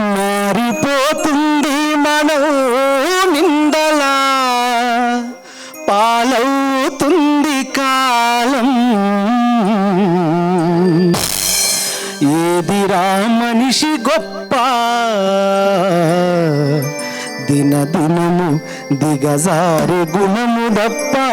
మారిపోతుంది మనం నిందలా. పాలవుతుంది కాలం. ఏదిరా మనిషి గొప్ప? దినదినము దిగజారి గుణము దప్ప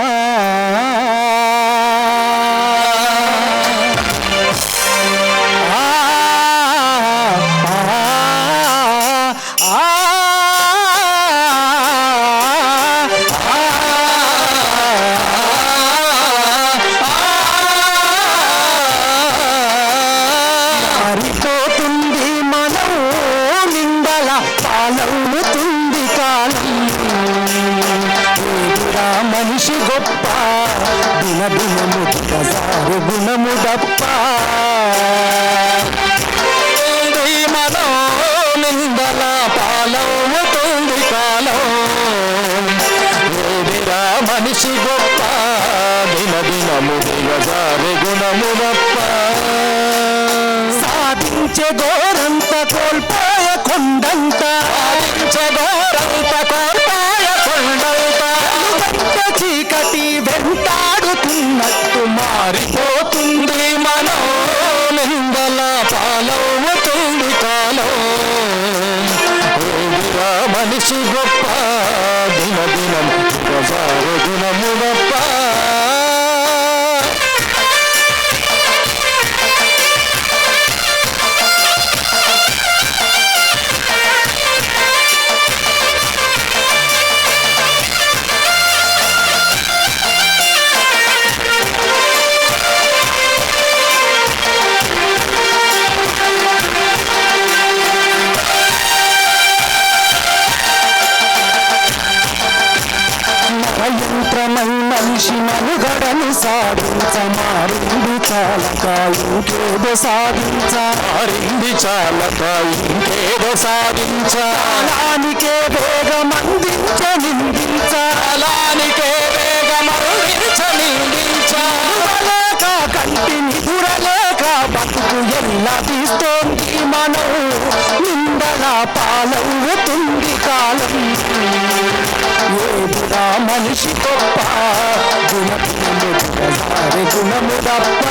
గొప్ప దినదినము దిగజారి గుణము దప్ప ఉంది నిందల పాలవుతుంది కాలం. ఏదిరా మనిషి గొప్ప దినదినము దిగజారి గుణము గొప్ప సాధించే గోరంత కోల్పోయ కొండంత. సాధించే గోరంత కోల్పోయ కొండంత వెంటాడుతున్నట్టు మారిపోతుంది మనం నిందల పాలవుతుంది కాలం మనిషి గొప్ప నరయంత్రమై మనిషి మనుగడను సాధించ మారింది చాలక ఇంకేదో సాధించ. మారింది చాలక ఇంకేదో సాధించ. అలానికే వేగం అందించ నిందించ. అలానికే వేగం అందించ నిందించ కంటి నిదురలేక బతుకు ఎలా తీస్తోంది మనం నిందల పాలవుతుంది కాలం. మనిషి గొప్ప గుణము దిగజారి గుణము తప్ప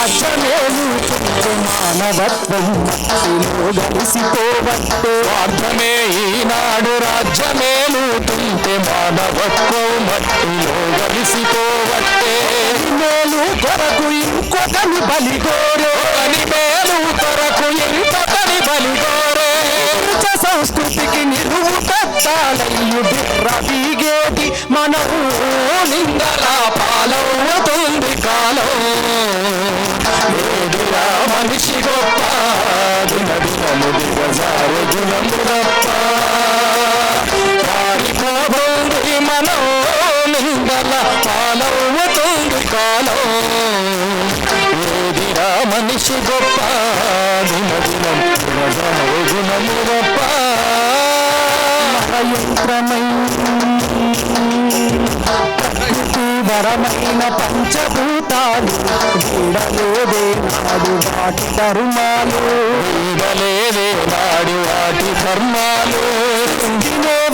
స్వార్థమే మానవత్వం మట్టిలో కలిసిపోవట్టే స్వార్థమే ఈనాడు రాజ్యమేలు తుంటే మానవత్వం మట్టిలో కలిసిపోవట్టే మేలు కొరకు ఇంకొకని బలిగోరే అని మేలు కొరకు ఇంకొకని బలిగోరే సంస్కృతికి నిలువు పెద్దాలయ్యు బిర్రవీగేటి మనం నిందల పాలవుతుంది కాలం. మనిషి గొప్ప దినదినము దిగజారు గుణము గొప్ప. పారిపోతుంది మనం నిందల పాలవుతుంది కాలం. ఏదిరా మనిషి గొప్ప దినదినం దిగజారు గుణము గొప్ప. యంత్రమై వరమైన పంచభూతాలు వీడలేదే నాడు వాటి ధర్మాలు. వీడలేదే నాడు వాటి ధర్మాలు.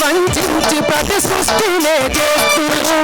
వంచి ప్రతి సృష్టినే చేస్తున్నాడు